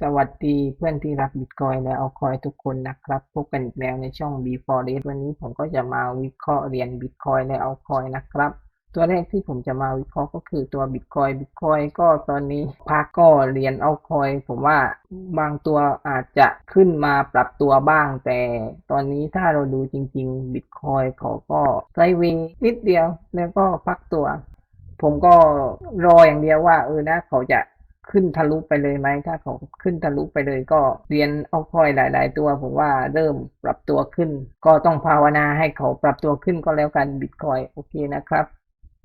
สวัสดีเพื่อนที่รักบิตคอยและเอาคอยทุกคนนะครับ พบกันอีกแล้วในช่อง b 4 d วันนี้ผมก็จะมาวิเคราะห์เรียญบิตคอยและเอาคอยนะครับ ตัวแรกที่ผมจะมาวิเคราะห์ก็คือตัวบิตคอยบิตคอยก็ตอนนี้พักก็เรียญเอาคอยผมว่าบางตัวอาจจะขึ้นมาปรับตัวบ้าง แต่ตอนนี้ถ้าเราดูจริงๆบิตคอยเขาก็ไซเวย์นิดเดียวแล้วก็พักตัว ผมก็รออย่างเดียวว่าเออนะเขาจะ ขึ้นทะลุไปเลยไหมถ้าเขาขึ้นทะลุไปเลยก็เรียนเอาคอยหลาย ๆ ตัวผมว่าเริ่มปรับตัวขึ้น ก็ต้องภาวนาให้เขาปรับตัวขึ้นก็แล้วกันบิตคอยโอเคนะครับ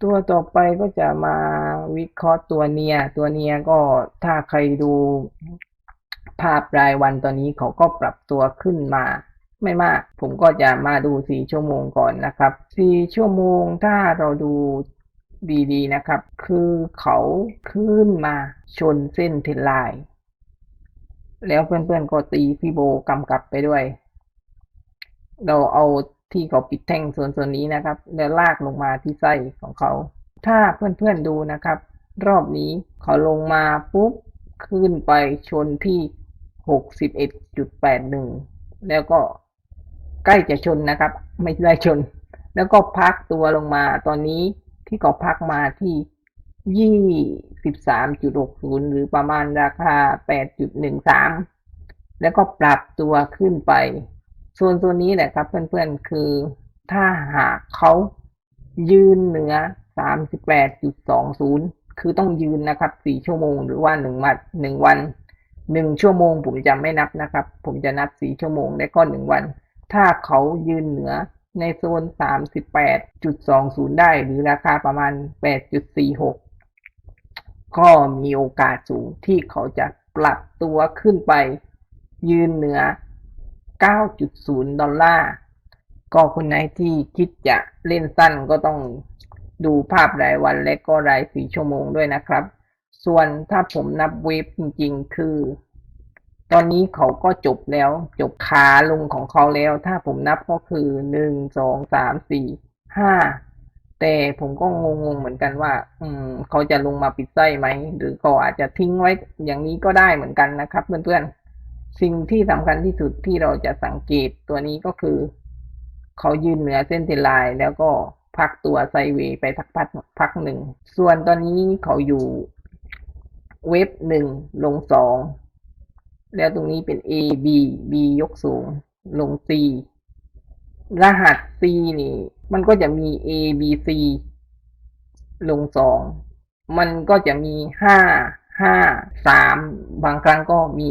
ตัวต่อไปก็จะมาวิเคราะห์ตัวเนีย ตัวเนียก็ถ้าใครดูภาพรายวันตอนนี้เขาก็ปรับตัวขึ้นมา ไม่มาก ผมก็จะมาดูสี่ชั่วโมงก่อนนะครับสี่ชั่วโมงถ้าเราดู ดีๆนะครับ คือเขาขึ้นมาชนเส้นเทรนไลน์แล้วเพื่อนๆก็ตีพี่โบกำกับไปด้วย เราเอาที่เขาปิดแท่งส่วนส่วนนี้นะครับ แล้วลากลงมาที่ไส้ของเขา ถ้าเพื่อนๆดูนะครับ รอบนี้เขาลงมาปุ๊บขึ้นไปชนที่หกสิบเอ็ดจุดแปดหนึ่งแล้วก็ใกล้จะชนนะครับ ไม่ได้ชน แล้วก็พักตัวลงมาตอนนี้ ที่เขาพักมาที่ยี่สิบสามจุดหกศูนย์หรือประมาณราคาแปดจุดหนึ่งสามแล้วก็ปรับตัวขึ้นไปส่วนตัวนี้แหละครับเพื่อนๆคือถ้าหากเขายืนเหนือสามสิบแปดจุดสองศูนย์คือต้องยืนนะครับสี่ชั่วโมงหรือว่าหนึ่งวันหนึ่งวันหนึ่งชั่วโมงผมจะไม่นับนะครับ ผมจะนับสี่ชั่วโมงและก็หนึ่งวัน ถ้าเขายืนเหนือ ในโซนสามสิบแปดจุดสองศูนย์ได้หรือราคาประมาณแปดจุดสี่หกก็มีโอกาสสูงที่เขาจะปรับตัวขึ้นไป ยืนเหนือ 9.0 ดอลลาร์ก็คนไหนที่คิดจะเล่นสั้นก็ต้องดูภาพรายวันและก็รายสี่ชั่วโมงด้วยนะครับ ส่วนถ้าผมนับเวฟจริงๆ คือ ตอนนี้เขาก็จบแล้ว จบขาลงของเขาแล้ว ถ้าผมนับก็คือหนึ่งสองสามสี่ห้าแต่ผมก็งงๆเหมือนกันว่า อืม เขาจะลงมาปิดไส้ไหม หรือเขาอาจจะทิ้งไว้อย่างนี้ก็ได้เหมือนกันนะครับ เพื่อนๆ สิ่งที่สำคัญที่สุดที่เราจะสังเกตตัวนี้ก็คือ เขายืนเหนือเส้นเทนไลน์แล้วก็พักตัวไซเวย์ไปสักพักพักหนึ่ง ส่วนตอนนี้เขาอยู่เว็บหนึ่งลงสอง แล้วตรงนี้เป็น A B B ยกสูง ลง C รหัส C นี่ มันก็จะมี A B C ลงสองมันก็จะมีห้าห้าสามบางครั้งก็มี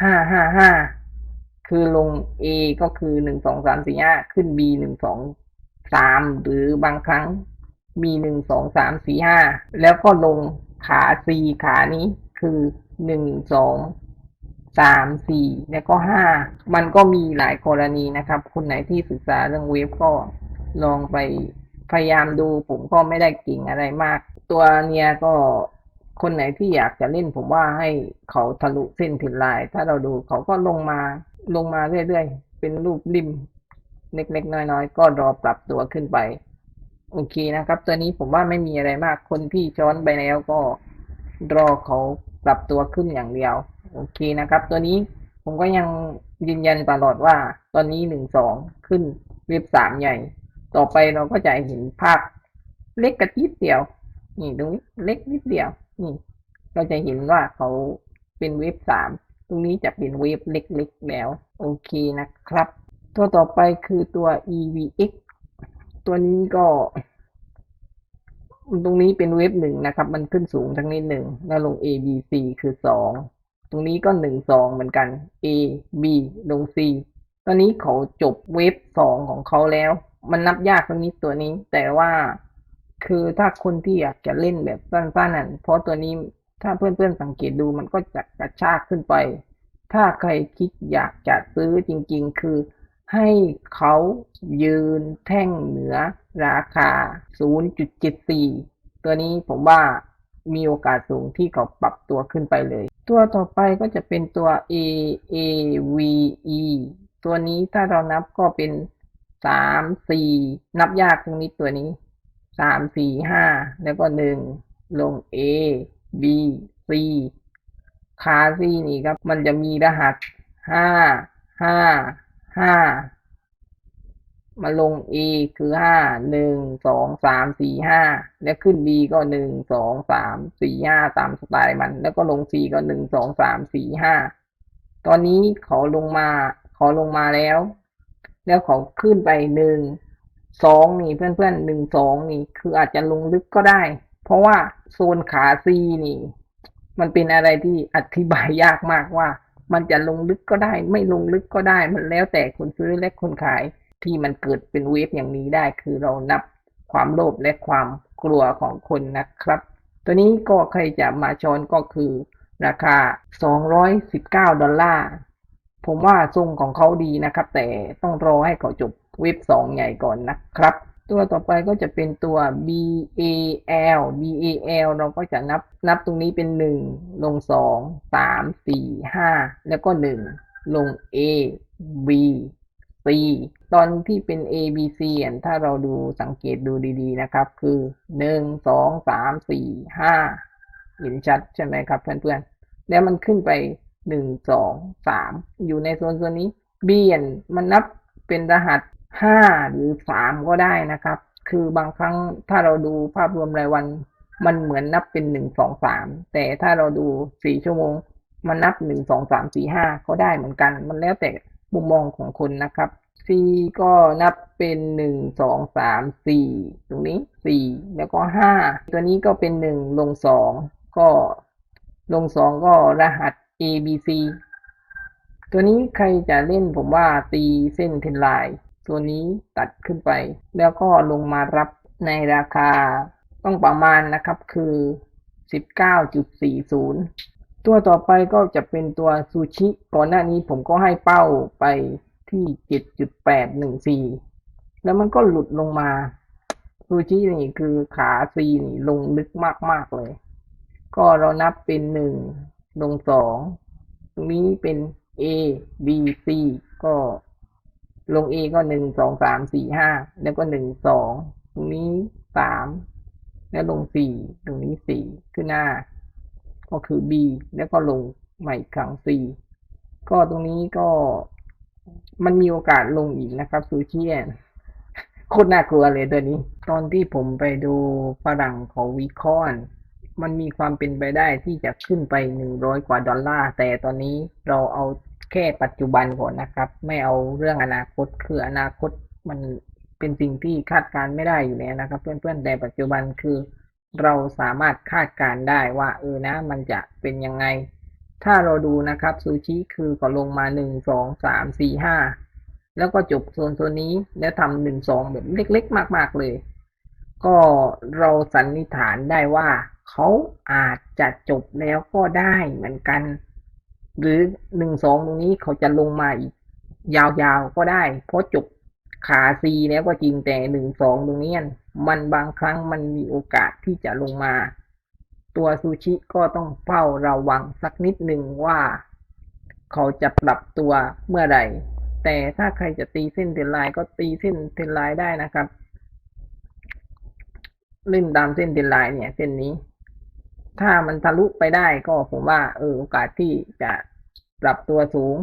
ห้าห้าห้าคือลง A ก็คือหนึ่งสองสามสี่ห้าขึ้น B หนึ่งสองสามหรือบางครั้งมีหนึ่งสองสามสี่ห้าแล้วก็ลงขา C ขานี้คือหนึ่งสอง สามสี่แล้วก็ห้ามันก็มีหลายกรณีนะครับ คนไหนที่ศึกษาเรื่องเวฟก็ลองไปพยายามดูผมก็ไม่ได้เก่งอะไรมาก ตัวเนี้ยก็คนไหนที่อยากจะเล่นผมว่าให้เขาทะลุเส้นถึงลาย ถ้าเราดูเขาก็ลงมาลงมาเรื่อยๆ เป็นรูปริมเล็กๆน้อยๆ ก็รอปรับตัวขึ้นไป โอเคนะครับ ตัวนี้ผมว่าไม่มีอะไรมากคนที่ช้อนไปแล้วก็รอเขาปรับตัวขึ้นอย่างเดียว โอเคนะครับ ตัวนี้ผมก็ยังยืนยันตลอดว่า ตอนนี้หนึ่งสองขึ้นเว็บสามใหญ่ ต่อไปเราก็จะเห็นภาพเล็กกระติดเดียว นี่ตรงนี้เล็กนิดเดียว นี่ เราจะเห็นว่าเขาเป็นเว็บสามตรงนี้จะเป็นเว็บเล็กๆแล้ว โอเคนะครับ ตัวต่อไปคือตัว EVX ตัวนี้ก็ตรงนี้เป็นเว็บหนึ่งนะครับ มันขึ้นสูงทั้งนี้หนึ่งแล้วลง A B C คือสอง รงนี้ก็หนึ่งสองเหมือนกัน A B ลง C ตอนนี้เขาจบเว็บสองของเขาแล้ว มันนับยากตรงนี้ตัวนี้ แต่ว่าคือถ้าคนที่อยากจะเล่นแบบสั้นๆนั่นเพราะตัวนี้ถ้าเพื่อนๆสังเกตดูมันก็จะกระชากขึ้นไป ถ้าใครคิดอยากจะซื้อจริงๆ คือให้เขายืนแท่งเหนือราคา 0.74 ตัวนี้ผมว่า มีโอกาสสูงที่เขาปรับตัวขึ้นไปเลย ตัวต่อไปก็จะเป็นตัว A A V E ตัวนี้ถ้าเรานับก็เป็น3 4นับยากตรงนี้ตัวนี้3 4 5แล้วก็1ลง A B C คาซี่นี่ครับ มันจะมีรหัสห้าห้าห้า มาลง A คือห้าหนึ่งสองสามสี่ห้าแล้วขึ้น B ก็หนึ่งสองสามสี่ห้าตามสไตล์มัน แล้วก็ลง C ก็หนึ่งสองสามสี่ห้าตอนนี้เขาลงมาเขาลงมาแล้ว แล้วเขาขึ้นไปหนึ่งสองนี่เพื่อนๆหนึ่งสองนี่ คืออาจจะลงลึกก็ได้ เพราะว่าโซนขาซีนี่ มันเป็นอะไรที่อธิบายยากมากว่า มันจะลงลึกก็ได้ ไม่ลงลึกก็ได้มันแล้วแต่คนซื้อและคนขาย ที่มันเกิดเป็นเวฟอย่างนี้ได้คือเรานับความโลภและความกลัวของคนนะครับ ตัวนี้ก็ใครจะมาชอนก็คือราคา 219 ดอลลาร์ ผมว่าทรงของเขาดีนะครับ แต่ต้องรอให้เขาจบเว็บ 2 ใหญ่ก่อนนะครับ ตัวต่อไปก็จะเป็นตัว BAL BAL เราก็จะนับนับตรงนี้เป็น 1 ลง 2 3 4 5 แล้วก็ 1 ลง A B C ตอนที่เป็น A B C อะถ้าเราดูสังเกตดูดีๆนะครับ คือ1 2 3 4 5เห็นชัดใช่ไหมครับเพื่อนๆ แล้วมันขึ้นไป1 2 3อยู่ในโซนโซนนี้ B อะมันนับเป็นรหัส5หรือ3ก็ได้นะครับ คือบางครั้งถ้าเราดูภาพรวมรายวันมันเหมือนนับเป็น1 2 3แต่ถ้าเราดู4ชั่วโมง มันนับ1 2 3 4 5ก็ได้เหมือนกัน มันแล้วแต่ มุมมองของคนนะครับ C ก็นับเป็นหนึ่งสอามสี่ตรงนี้สี่แล้วก็ห้าตัวนี้ก็เป็นหนึ่งลงสองก็ลงสองก็รหัส A B C ตัวนี้ใครจะเล่นผมว่าตีเส้นเทนไลน์ตัวนี้ตัดขึ้นไป แล้วก็ลงมารับในราคาต้องประมาณนะครับคือ 19.40 ตัวต่อไปก็จะเป็นตัวซูชิ ก่อนหน้านี้ผมก็ให้เป้าไปที่ 7.814 แล้วมันก็หลุดลงมา ซูชินี่คือขาซีนี่ลงลึกมาก ๆ เลย ก็เรานับเป็นหนึ่งลงสองตรงนี้เป็น A B C ก็ลง A ก็หนึ่งสองสามสี่ห้าแล้วก็หนึ่งสองตรงนี้สามแล้วลงสี่ตรงนี้สี่ขึ้นหน้า ก็คือ B แล้วก็ลงใหม่ครั้ง C ก็ตรงนี้ก็มันมีโอกาสลงอีกนะครับซูชิแอนโคตรน่ากลัวเลยตัวนี้ ตอนที่ผมไปดูฝรั่งของวิคอน มันมีความเป็นไปได้ที่จะขึ้นไปหนึ่งร้อยกว่าดอลลาร์แต่ตอนนี้เราเอาแค่ปัจจุบันก่อนนะครับ ไม่เอาเรื่องอนาคตคืออนาคตมันเป็นสิ่งที่คาดการไม่ได้อยู่แล้วนะครับ เพื่อนๆแต่ปัจจุบันคือ เราสามารถคาดการได้ว่าเออนะมันจะเป็นยังไง ถ้าเราดูนะครับซูชิคือเขาลงมาหนึ่งสองสามสี่ห้าแล้วก็จบโซนโซนนี้แล้วทำหนึ่งสองแบบเล็กๆ มาก ๆเลย ก็เราสันนิษฐานได้ว่าเขาอาจจะจบแล้วก็ได้เหมือนกัน หรือหนึ่งสองตรงนี้เขาจะลงมาอีกยาวๆก็ได้ เพราะจบ ขาซีแล้วก็จริงแต่หนึ่งสองตรงนี้มันบางครั้งมันมีโอกาสที่จะลงมา ตัวซูชิก็ต้องเฝ้าระวังสักนิดหนึ่งว่า เขาจะปรับตัวเมื่อไหร่ แต่ถ้าใครจะตีเส้นเทนไลน์ก็ตีเส้นเทนไลน์ได้นะครับเล่นตามเส้นเทนไลน์เนี่ย เส้นนี้ ถ้ามันทะลุไปได้ก็ผมว่า เออโอกาสที่จะปรับตัวสูง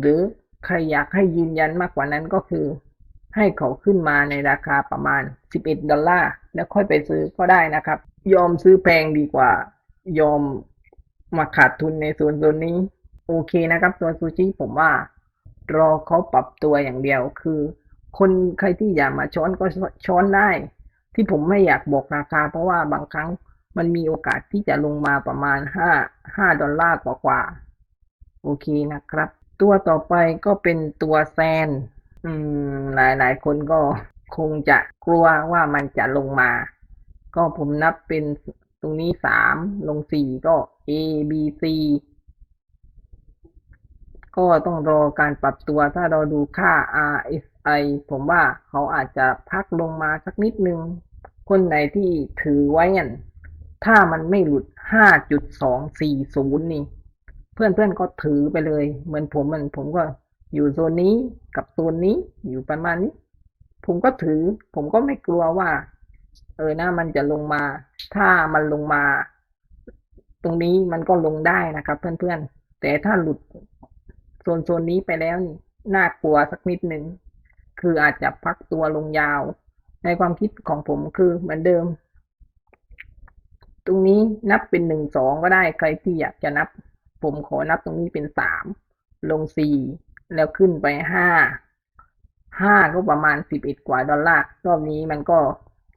หรือใครอยากให้ยืนยันมากกว่านั้นก็คือ ให้เขาขึ้นมาในราคาประมาณ 11 ดอลลาร์แล้วค่อยไปซื้อก็ได้นะครับ ยอมซื้อแพงดีกว่า ยอมมาขาดทุนในส่วนตัวนี้ โอเคนะครับตัวซูชิผมว่า รอเขาปรับตัวอย่างเดียวคือ คนใครที่อยากมาช้อนก็ช้อนได้ ที่ผมไม่อยากบอกราคา เพราะว่าบางครั้งมันมีโอกาสที่จะลงมาประมาณห้าห้าดอลลาร์กว่ากว่าโอเคนะครับ ตัวต่อไปก็เป็นตัวแซน อืม หลายหลายคนก็คงจะกลัวว่ามันจะลงมา ก็ผมนับเป็นตรงนี้สามลงสี่ก็ A B C ก็ต้องรอการปรับตัวถ้าเราดูค่า RSI ผมว่าเขาอาจจะพักลงมาสักนิดนึง คนไหนที่ถือไว้เนี่ยถ้ามันไม่หลุด 5.240 นี่ เพื่อนๆก็ถือไปเลย เหมือนผมมันผมก็ อยู่โซนนี้กับโซนนี้อยู่ประมาณนี้ ผมก็ถือ ผมก็ไม่กลัวว่า เออนะมันจะลงมา ถ้ามันลงมา ตรงนี้มันก็ลงได้นะครับ เพื่อนๆ แต่ถ้าหลุดโซนโซนนี้ไปแล้วนี่น่ากลัวสักนิดหนึ่งคืออาจจะพักตัวลงยาว ในความคิดของผมคือเหมือนเดิม ตรงนี้นับเป็นหนึ่งสองก็ได้ใครที่อยากจะนับ ผมขอนับตรงนี้เป็นสามลงสี่ แล้วขึ้นไปห้าห้าก็ประมาณสิบเอ็ดกว่าดอลลาร์รอบนี้มันก็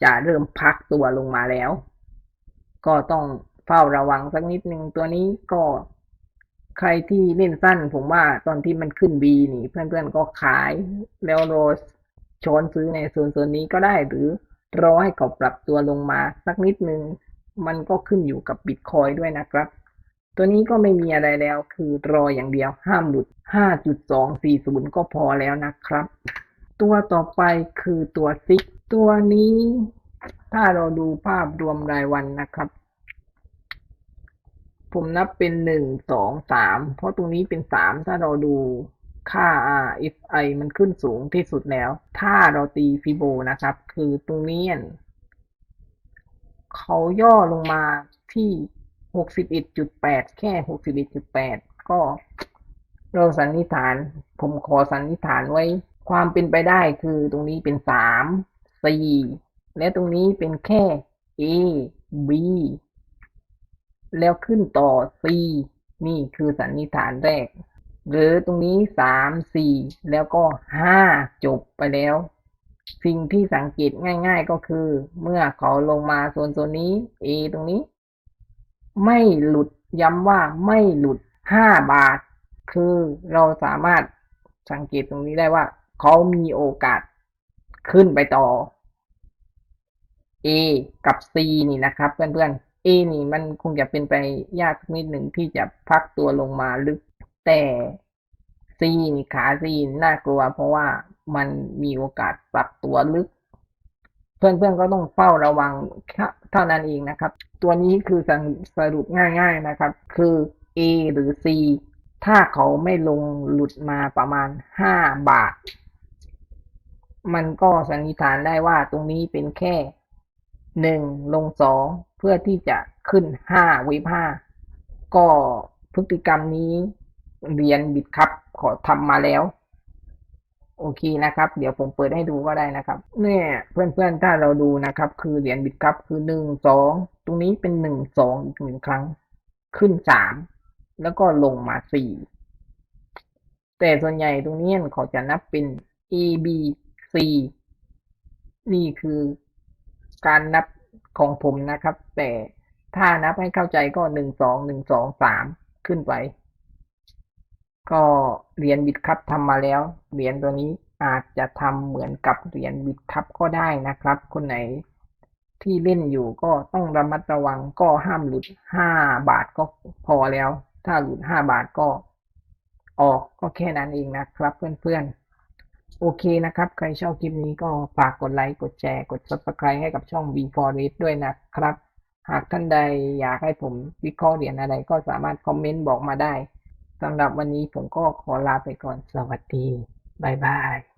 จะเริ่มพักตัวลงมาแล้ว ก็ต้องเฝ้าระวังสักนิดหนึ่งตัวนี้ก็ใครที่เล่นสั้นผมว่าตอนที่มันขึ้น B นี่ เพื่อนๆก็ขายแล้วรอช้อนซื้อในโซนโซนนี้ก็ได้หรือรอให้เขาปรับตัวลงมาสักนิดนึง มันก็ขึ้นอยู่กับบิตคอยด้วยนะครับ ตัวนี้ก็ไม่มีอะไรแล้วคือรออย่างเดียวห้ามหลุด 5.240 ก็พอแล้วนะครับ ตัวต่อไปคือตัวซิก ตัวนี้ ถ้าเราดูภาพรวมรายวันนะครับ ผมนับเป็นหนึ่งสองสามเพราะตรงนี้เป็นสามถ้าเราดูค่า RSI มันขึ้นสูงที่สุดแล้ว ถ้าเราตีฟิโบนะครับ คือตรงนี้เขาย่อลงมาที่ หกสิบเอ็ดจุดแปดแค่หกสิบเอ็ดจุดแปดก็เราสันนิษฐาน ผมขอสันนิษฐานไว้ ความเป็นไปได้คือตรงนี้เป็นสามสี่และตรงนี้เป็นแค่ A B แล้วขึ้นต่อ C นี่คือสันนิษฐานแรก หรือตรงนี้สามสี่แล้วก็ห้าจบไปแล้ว สิ่งที่สังเกตง่าย ๆก็คือ เมื่อเขาลงมาโซนโซนนี้ A ตรงนี้ ไม่หลุด ย้ำว่าไม่หลุดห้าบาท คือเราสามารถสังเกตตรงนี้ได้ว่า เขามีโอกาสขึ้นไปต่อ A กับ C นี่นะครับ เพื่อนๆ A นี่มันคงจะเป็นไปยากนิดหนึ่งที่จะพักตัวลงมาลึก แต่ C นี่ขา C น่ากลัวเพราะว่ามันมีโอกาสปรับตัวลึก เพื่อนๆก็ต้องเฝ้าระวังเท่านั้นเองนะครับ ตัวนี้คือสรุปง่าย ๆนะครับ คือ A หรือ C ถ้าเขาไม่ลงหลุดมาประมาณ 5 บาท มันก็สันนิษฐานได้ว่าตรงนี้เป็นแค่หนึ่งลงสองเพื่อที่จะขึ้นห้าเวฟห้าก็พฤติกรรมนี้เรียนบิดครับขอทำมาแล้ว โอเคนะครับ เดี๋ยวผมเปิดให้ดูก็ได้นะครับ เนี่ยเพื่อนๆถ้าเราดูนะครับ คือเหรียญบิดครับคือหนึ่งสองตรงนี้เป็นหนึ่งสองอีกหนึ่งครั้ง ขึ้นสามแล้วก็ลงมาสี่แต่ส่วนใหญ่ตรงนี้เขาจะนับเป็น A B C นี่คือการนับของผมนะครับ แต่ถ้านับให้เข้าใจก็หนึ่งสองหนึ่งสองสามขึ้นไป ก็เหรียญบิตคัพทำมาแล้ว เหรียญตัวนี้อาจจะทำเหมือนกับเหรียญบิตคัพก็ได้นะครับ คนไหนที่เล่นอยู่ก็ต้องระมัดระวังก็ห้ามหลุดห้าบาทก็พอแล้ว ถ้าหลุดห้าบาทก็ ออกก็แค่นั้นเองนะครับ เพื่อนๆ โอเคนะครับ ใครชอบคลิปนี้ก็ฝากกดไลค์ กดแชร์ กด subscribe ให้กับช่อง b 4 r e a d ด้วยนะครับ หากท่านใดอยากให้ผมวิเคราะห์เหรียญอะไรก็สามารถคอมเมนต์บอกมาได้ สำหรับวันนี้ผมก็ขอลาไปก่อนสวัสดี บายบาย